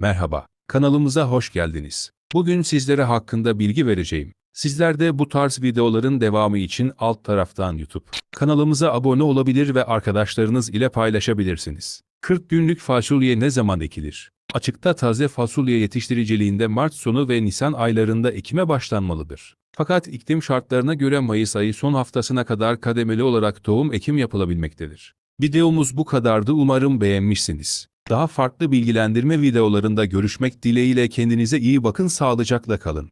Merhaba, kanalımıza hoş geldiniz. Bugün sizlere hakkında bilgi vereceğim. Sizler de bu tarz videoların devamı için alt taraftan YouTube kanalımıza abone olabilir ve arkadaşlarınız ile paylaşabilirsiniz. 40 günlük fasulye ne zaman ekilir? Açıkta taze fasulye yetiştiriciliğinde Mart sonu ve Nisan aylarında ekime başlanmalıdır. Fakat iklim şartlarına göre Mayıs ayı son haftasına kadar kademeli olarak tohum ekim yapılabilmektedir. Videomuz bu kadardı umarım beğenmişsiniz. Daha farklı bilgilendirme videolarında görüşmek dileğiyle kendinize iyi bakın sağlıcakla kalın.